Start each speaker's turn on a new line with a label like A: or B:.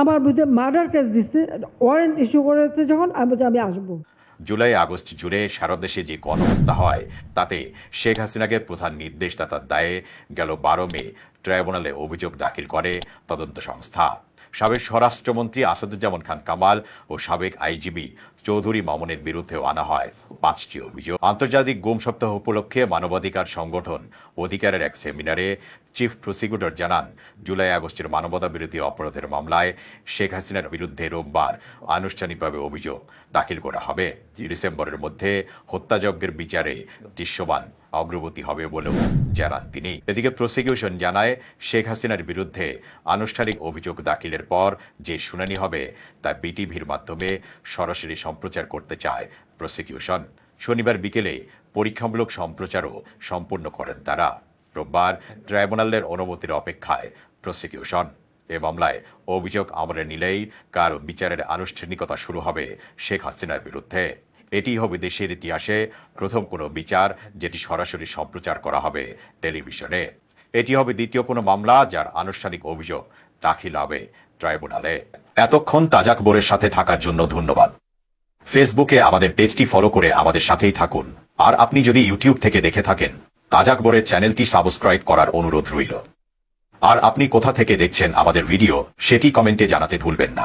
A: আমার বিরুদ্ধে murder case দিচ্ছে ওয়ারেন্ট ইস্যু করেছে যখন, আমি বলছি, আমি আসব।
B: জুলাই, আগস্ট জুড়ে সারা দেশে যে গণহত্যা হয়, তাতে শেখ হাসিনাকে প্রধান নির্দেশদাতার দায়ে গেল বারো মে ট্রাইব্যুনালে অভিযোগ দাখিল করে তদন্ত সংস্থা। সাবেক স্বরাষ্ট্রমন্ত্রী আসাদুজ্জামান খান কামাল ও সাবেক আইজিবি চৌধুরী মামুনের বিরুদ্ধেও আনা হয় পাঁচটি অভিযোগ। আন্তর্জাতিক গুম সপ্তাহ উপলক্ষে মানবাধিকার সংগঠন অধিকারের এক সেমিনারে চিফ প্রসিকিউটর জানান, জুলাই আগস্টের মানবতা বিরোধী অপরাধের মামলায় শেখ হাসিনার বিরুদ্ধে রোববার আনুষ্ঠানিকভাবে অভিযোগ দাখিল করা হবে। ডিসেম্বরের মধ্যে হত্যাযজ্ঞের বিচারে দৃশ্যমান অগ্রগতি হবে বলেও জানান তিনি। এদিকে প্রসিকিউশন জানায়, শেখ হাসিনার বিরুদ্ধে আনুষ্ঠানিক অভিযোগ দাখিলের পর যে শুনানি হবে, তা বিটিভির মাধ্যমে সরাসরি সম্প্রচার করতে চায় প্রসিকিউশন শনিবার বিকেলে পরীক্ষামূলক সম্প্রচারও সম্পূর্ণ করেন তারা। রোববার ট্রাইব্যুনালের অনুমতির অপেক্ষায় প্রসিকিউশন এ মামলায় অভিযোগ আমলে নিলেই কার বিচারের আনুষ্ঠানিকতা শুরু হবে, শেখ হাসিনার বিরুদ্ধে। এটি হবে দেশের ইতিহাসে প্রথম কোনো বিচার যেটি সরাসরি সম্প্রচার করা হবে টেলিভিশনে। এটি হবে দ্বিতীয় কোনো মামলা যার আনুষ্ঠানিক অভিযোগ দাখিল হবে ট্রাইব্যুনালে। এতক্ষণ তাজা খবরের সাথে থাকার জন্য ধন্যবাদ। ফেসবুকে আমাদের পেজটি ফলো করে আমাদের সাথেই থাকুন। আর আপনি যদি ইউটিউব থেকে দেখে থাকেন, তাজা খবরের চ্যানেলটি সাবস্ক্রাইব করার অনুরোধ রইল। আর আপনি কোথা থেকে দেখছেন আমাদের ভিডিও, সেটি কমেন্টে জানাতে ভুলবেন না।